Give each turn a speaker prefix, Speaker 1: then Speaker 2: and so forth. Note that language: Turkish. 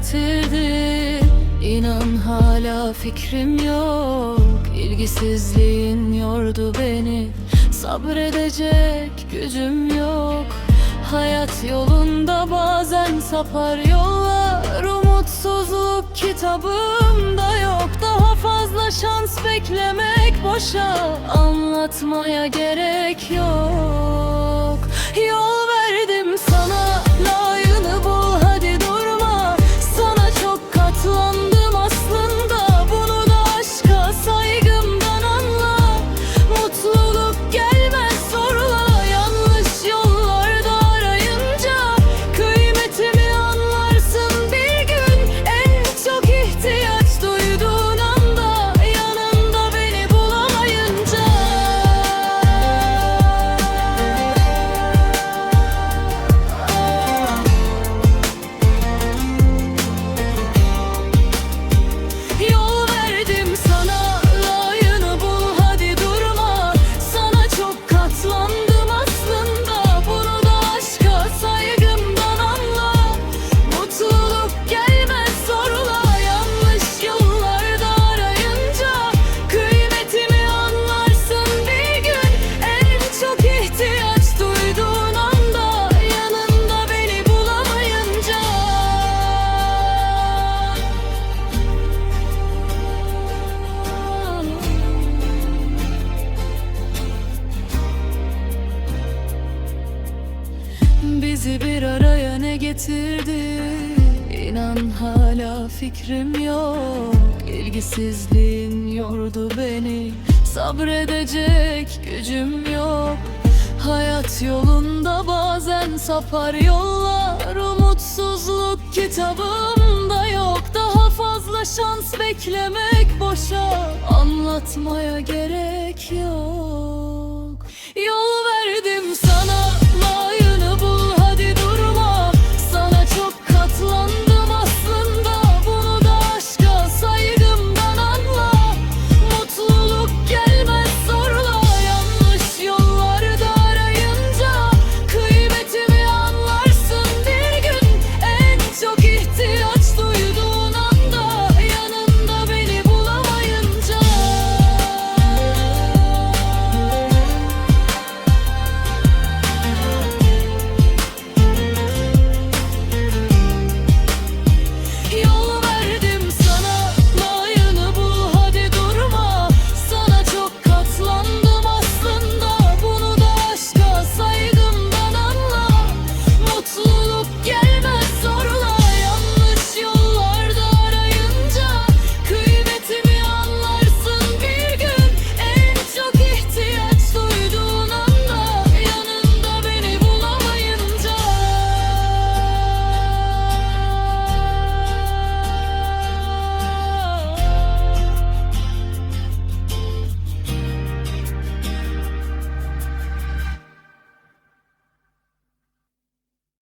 Speaker 1: getirdi? İnan hala fikrim yok. İlgisizliğin yordu beni. Sabredecek gücüm yok. Hayat yolunda bazen sapar yollar. Umutsuzluk kitabımda yok. Daha fazla şans beklemek boşa. Anlatmaya gerek yok Bizi bir araya ne getirdi? İnan hala fikrim yok. İlgisizliğin yordu beni. Sabredecek gücüm yok. Hayat yolunda bazen sapar yollar. Umutsuzluk kitabımda yok. Daha fazla şans beklemek boşa. Anlatmaya gerek yok